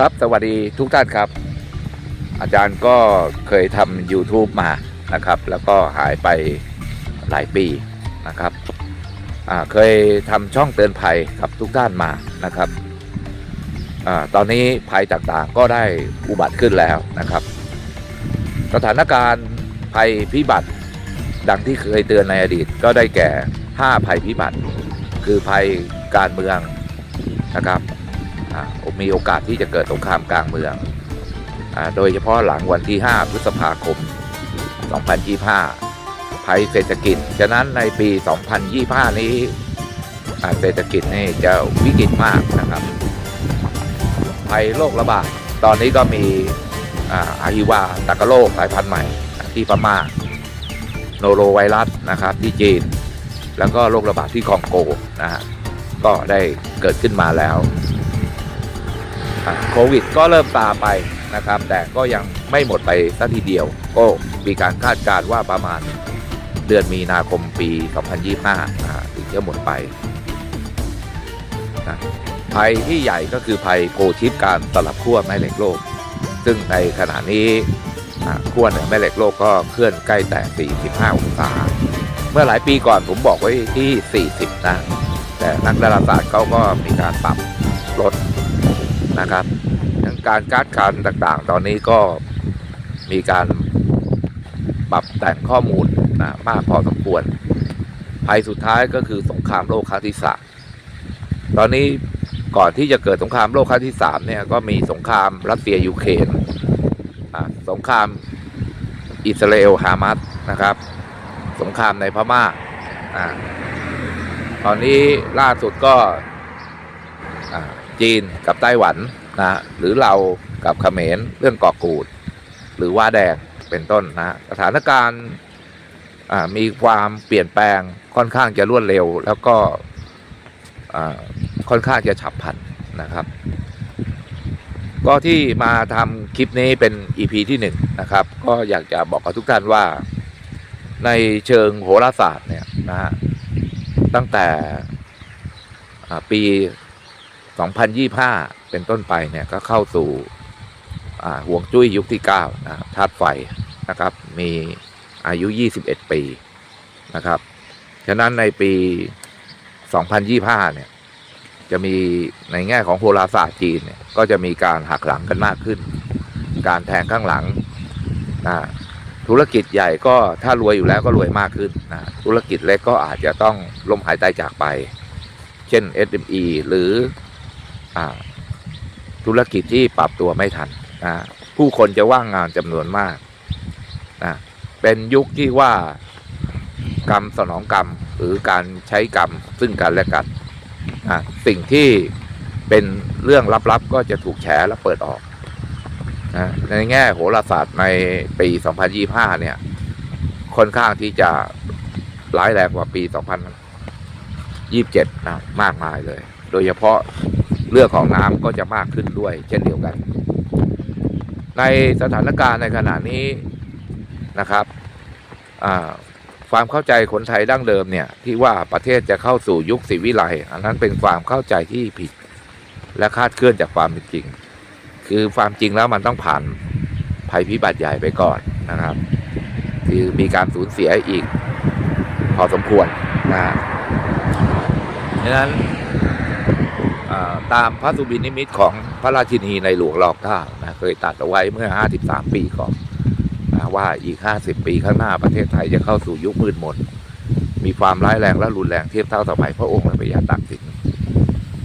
ครับสวัสดีทุกท่านครับ อาจารย์ก็เคยทำ YouTube มานะครับ แล้วก็หายไปหลายปีนะครับเคยทำช่องเตือนภัยกับทุกท่านมานะครับอตอนนี้ภัยต่างๆก็ได้อุบัติขึ้นแล้วนะครับ สถานการณ์ภัยพิบัติดังที่เคยเตือนในอดีตก็ได้แก่ 5 ภัยพิบัติ คือภัยการเมืองนะครับ มีโอกาสที่จะเกิดสงครามกลางเมืองอโดยเฉพาะหลังวันที่ 5 พฤษภาคม 2025 ภัยเศรษฐกิจ ฉะนั้นในปี 2025 นี้เศรษฐกิจนี่จะวิกฤตมากนะครับ ภัยโรคระบาด ตอนนี้ก็มีอาฮิวาตากโรคสายพันธุ์ใหม่ที่พม่า โนโรไวรัสนะครับที่จีน แล้วก็โรคระบาดที่คองโกนะฮะ ก็ได้เกิดขึ้นมาแล้ว โควิดก็เริ่มซาไปนะครับ แต่ก็ยังไม่หมดไปสัทีเดียว ก็มีการคาดการณ์ว่าประมาณเดือนมีนาคมปี 2025ถึงจะหมดไปนะภัยที่ใหญ่ก็คือภัยโพชิปการสลับขั้วแม่เหล็กโลก ซึ่งในขณะนี้อะขั้วเหนือแม่เหล็กโลกก็เคลื่อนใกล้แต่ 45 องศา เมื่อหลายปีก่อนผมบอกไว้ที่ 40 นะ แต่นักดาราศาสตร์เขาก็มีการปรับ นะครับทั้งการการ์ดการต่างๆ ตอนนี้ก็มีการปรับแต่งข้อมูลนะมากพอสมควร ภัยสุดท้ายก็คือสงครามโลกครั้งที่สามตอนนี้ก่อนที่จะเกิดสงครามโลกครั้งที่สามเนี่ยก็มีสงครามรัสเซียยูเครนสงครามอิสราเอลฮามาสนะครับ สงครามในพม่าอ่าตอนนี้ล่าสุดก็ จีนกับไต้หวันนะหรือเรากับเขมรเรื่องเกาะกูด หรือว่าแดงเป็นต้นนะสถานการณ์มีความเปลี่ยนแปลงค่อนข้างจะรวดเร็ว แล้วก็ค่อนข้างจะฉับพลันนะครับ ก็ที่มาทำคลิปนี้เป็น EP ที่หนึ่งนะครับ ก็อยากจะบอกกับทุกท่านว่าในเชิงโหราศาสตร์เนี่ยนะฮะตั้งแต่ปี 2025 เป็นต้นไปเนี่ยก็เข้าสู่ห่วงจุ้ยยุคที่9นะครับธาตุไฟนะครับ มีอายุ 21 ปีนะครับ ฉะนั้นในปี 2025 เนี่ย จะมีในแง่ของโหราศาสตร์จีนเนี่ย ก็จะมีการหักหลังกันมากขึ้น การแทงข้างหลังนะธุรกิจใหญ่ก็ถ้ารวยอยู่แล้วก็รวยมากขึ้นนะธุรกิจเล็กก็อาจจะต้องล้มหายตายจากไป เช่น SME หรือ ธุรกิจที่ปรับตัวไม่ทันผู้คนจะว่างงานจำนวนมากเป็นยุคที่ว่ากรรมสนองกรรมหรือการใช้กรรมซึ่งกันและกันสิ่งที่เป็นเรื่องลับๆ ก็จะถูกแฉและเปิดออกในแง่โหราศาสตร์ในปี 2025 เนี่ย ค่อนข้างที่จะร้ายแรงกว่าปี 2027 นะ มากมายเลย โดยเฉพาะ เรื่องของน้ำก็จะมากขึ้นด้วย เช่นเดียวกัน ในสถานการณ์ในขณะนี้นะครับความเข้าใจคนไทยดั้งเดิมเนี่ยที่ว่าประเทศจะเข้าสู่ยุคศรีวิไลอันนั้นเป็นความเข้าใจที่ผิด และคาดเคลื่อนจากความเป็นจริง คือความจริงแล้วมันต้องผ่านภัยพิบัติใหญ่ไปก่อนนะครับ คือมีการสูญเสียอีกพอสมควรนะฮะดังนั้น ตามพระสุบินนิมิตของพระราชินีในหลวงรอบเก้านะเคยตัดเอาไว้เมื่อ 53 ปีก่อนนะว่าอีก 50 ปีข้างหน้าประเทศไทยจะเข้าสู่ยุคมืดมน มีความร้ายแรงและรุนแรงเทียบเท่าสมัยพระองค์ในพระยาตากสิน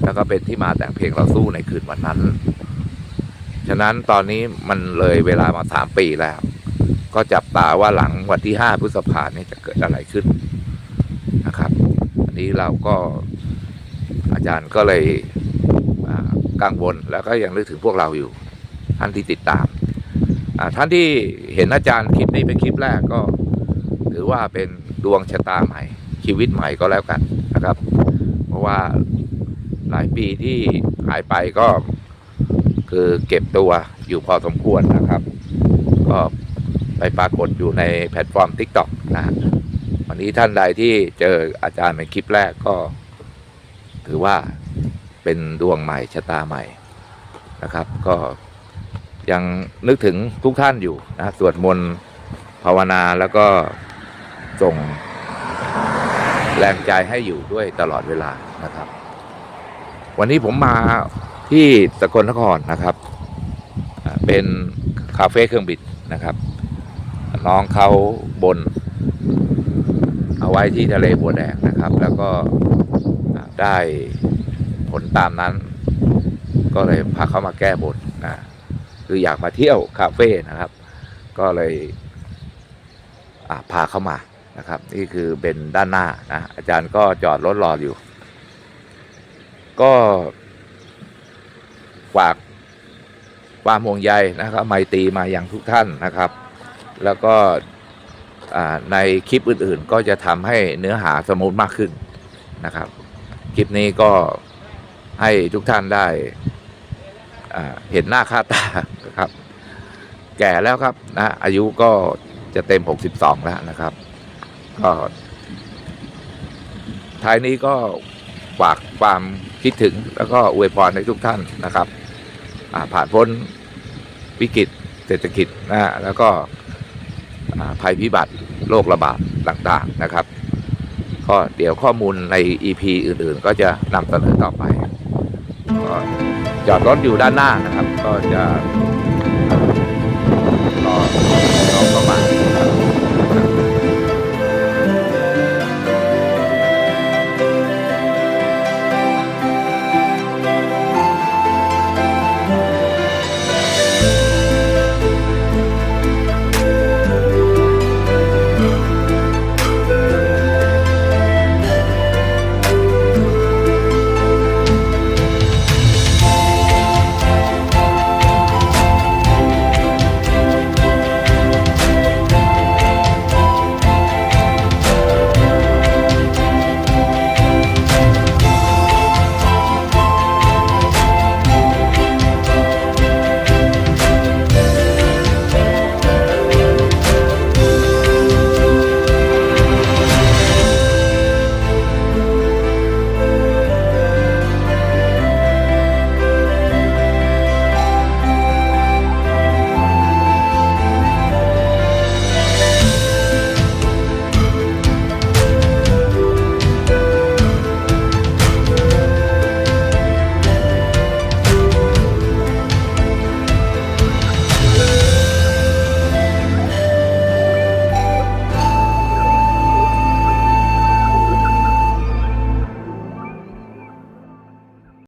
แล้วก็เป็นที่มาแต่งเพลงเราสู้ในคืนวันนั้น ฉะนั้นตอนนี้มันเลยเวลามา3ปีแล้ว ก็จับตาว่าหลังวันที่5พฤษภาเนี่ยจะเกิดอะไรขึ้นนะครับ อันนี้เราก็อาจารย์ก็เลย กังวลแล้วก็ยังนึกถึงพวกเราอยู่ท่านที่ติดตามท่านที่เห็นอาจารย์คลิปนี้เป็นคลิปแรกก็ถือว่าเป็นดวงชะตาใหม่ ชีวิตใหม่ก็แล้วกันนะครับ เพราะว่าหลายปีที่หายไปก็คือเก็บตัวอยู่พอสมควรนะครับ ก็ไปปรากฏอยู่ในแพลตฟอร์ม TikTok นะวันนี้ท่านใดที่เจออาจารย์เป็นคลิปแรกก็ ถือว่า เป็นดวงใหม่ชะตาใหม่นะครับ ก็ยังนึกถึงทุกท่านอยู่นะสวดมนต์ภาวนาแล้วก็ส่งแรงใจให้อยู่ด้วยตลอดเวลานะครับ วันนี้ผมมาที่สกลนครนะครับ เป็นคาเฟ่เครื่องบินนะครับ น้องเขาบน เอาไว้ที่ทะเลบัวแดงนะครับ แล้วก็ได้ ผลตามนั้น ก็เลยพาเขามาแก้บนนะคืออยากมาเที่ยวคาเฟ่นะครับ ก็เลยพาเข้ามานะครับ นี่คือเป็นด้านหน้านะอาจารย์ก็จอดรถรออยู่ ก็ฝากความห่วงใยนะครับ ไมตีมาอย่างทุกท่านนะครับ แล้วก็ในคลิปอื่นๆ ก็จะทำให้เนื้อหาสมูทมากขึ้นนะครับ คลิปนี้ก็ ให้ทุกท่านได้เห็นหน้าค่าตาครับ แก่แล้วครับนะอายุก็จะเต็ม 62 แล้วนะครับ ก็ท้ายนี้ก็ฝากความคิดถึงแล้วก็อวยพรให้ทุกท่านนะครับ ผ่านพ้นวิกฤตเศรษฐกิจนะแล้วก็ภัยพิบัติโรคระบาดต่าง ๆนะครับ ก็เดี๋ยวข้อมูลใน EP อื่น ๆ ก็จะนำเสนอต่อไป จอดรถอยู่ด้านหน้านะครับ ก็จะ